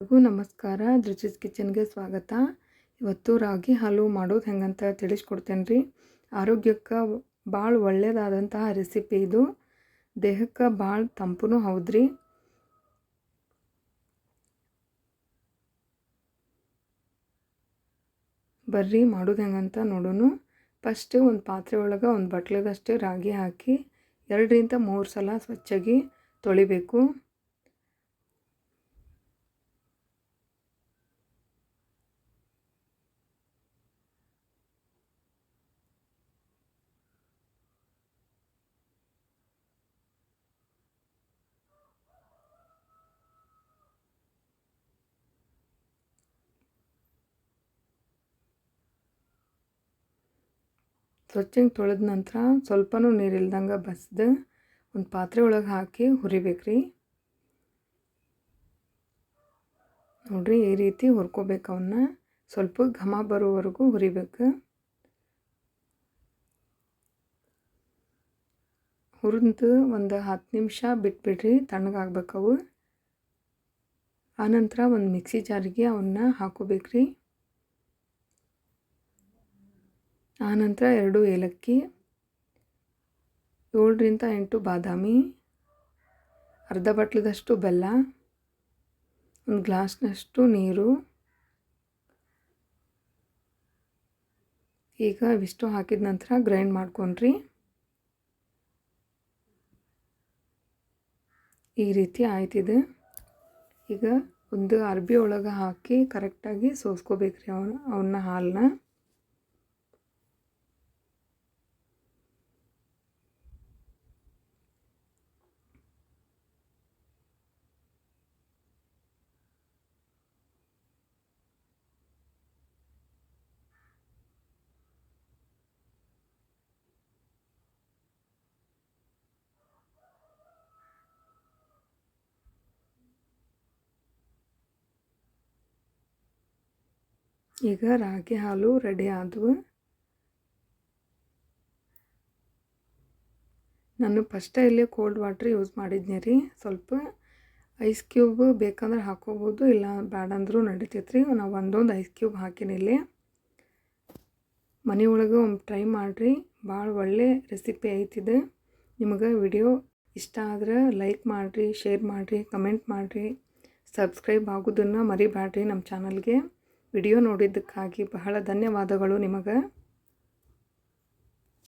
ಎಲ್ರಿಗೂ ನಮಸ್ಕಾರ. ರುಚಿಸ್ ಕಿಚನ್ಗೆ ಸ್ವಾಗತ. ಇವತ್ತು ರಾಗಿ ಹಾಲು ಮಾಡೋದು ಹೆಂಗಂತ ತಿಳಿಸ್ಕೊಡ್ತೇನೆ ರೀ ಆರೋಗ್ಯಕ್ಕೆ ಭಾಳ ಒಳ್ಳೆಯದಾದಂತಹ ರೆಸಿಪಿ ಇದು. ದೇಹಕ್ಕೆ ಭಾಳ ತಂಪು ಹೌದ್ರಿ. ಬರ್ರಿ ಮಾಡೋದು ಹೆಂಗಂತ ನೋಡೋಣ ಫಸ್ಟ್ ಒಂದು ಪಾತ್ರೆ ಒಳಗೆ ಒಂದು ಬಟ್ಲದಷ್ಟು ರಾಗಿ ಹಾಕಿ, ಎರಡರಿಂದ ಮೂರು ಸಲ ಸ್ವಚ್ಛಾಗಿ ತೊಳಿಬೇಕು. ಸ್ವಚ್ಛಂಗೆ ತೊಳೆದ ನಂತರ ಸ್ವಲ್ಪನೂ ನೀರಿಲ್ದಂಗೆ ಬಸ್ದು ಒಂದು ಪಾತ್ರೆ ಒಳಗೆ ಹಾಕಿ ಹುರಿಬೇಕು ರೀ ನೋಡಿರಿ ಈ ರೀತಿ ಹುರ್ಕೋಬೇಕು ಅವನ್ನ ಸ್ವಲ್ಪ ಘಮ ಬರೋವರೆಗೂ ಹುರಿಬೇಕು. ಹುರಿದು ಒಂದು ಹತ್ತು ನಿಮಿಷ ಬಿಟ್ಬಿಡ್ರಿ ತಣ್ಣಗಾಗ್ಬೇಕವು ಆನಂತರ ಒಂದು ಮಿಕ್ಸಿ ಜಾರಿಗೆ ಅವನ್ನ ಹಾಕೋಬೇಕ್ರಿ. ಆನಂತರ ಎರಡು ಏಲಕ್ಕಿ, ಏಳರಿಂದ ಎಂಟು ಬಾದಾಮಿ, ಅರ್ಧ ಬಟ್ಲದಷ್ಟು ಬೆಲ್ಲ, ಒಂದು ಗ್ಲಾಸ್ನಷ್ಟು ನೀರು. ಈಗ ಇವಿಷ್ಟು ಹಾಕಿದ ನಂತರ ಗ್ರೈಂಡ್ ಮಾಡ್ಕೊಂಡ್ರಿ. ಈ ರೀತಿ ಆಯ್ತಿದೆ. ಈಗ ಒಂದು ಅರ್ಬಿ ಒಳಗೆ ಹಾಕಿ ಕರೆಕ್ಟಾಗಿ ಸೋಸ್ಕೋಬೇಕ್ರಿ ಅವನ್ನ ಅವನ್ನ ಹಾಲನ್ನ. ಈಗ ರಾಗಿ ಹಾಲು ರೆಡಿ ಆದವು. ನಾನು ಫಸ್ಟ ಇಲ್ಲಿ ಕೋಲ್ಡ್ ವಾಟ್ರ್ ಯೂಸ್ ಮಾಡಿದ್ನಿ ರೀ. ಸ್ವಲ್ಪ ಐಸ್ ಕ್ಯೂಬ್ ಬೇಕಂದ್ರೆ ಹಾಕೋಬೋದು, ಇಲ್ಲ ಬೇಡಂದ್ರೂ ನಡಿತೈತೆ ರೀ ನಾವು ಒಂದೊಂದು ಐಸ್ ಕ್ಯೂಬ್ ಹಾಕಿನಿ ಇಲ್ಲಿ. ಮನೆಯೊಳಗೆ ಒಂದು ಟ್ರೈ ಮಾಡಿರಿ. ಭಾಳ ಒಳ್ಳೆ ರೆಸಿಪಿ ಐತಿದೆ ನಿಮಗೆ ವಿಡಿಯೋ ಇಷ್ಟ ಆದ್ರೆ ಲೈಕ್ ಮಾಡಿರಿ ಶೇರ್ ಮಾಡಿರಿ ಕಮೆಂಟ್ ಮಾಡಿರಿ. ಸಬ್ಸ್ಕ್ರೈಬ್ ಆಗೋದನ್ನು ಮರಿಬೇಡ್ರಿ ನಮ್ಮ ಚಾನಲ್ಗೆ ವಿಡಿಯೋ ನೋಡಿದ್ದಕ್ಕಾಗಿ ಬಹಳ ಧನ್ಯವಾದಗಳು ನಿಮಗೆ.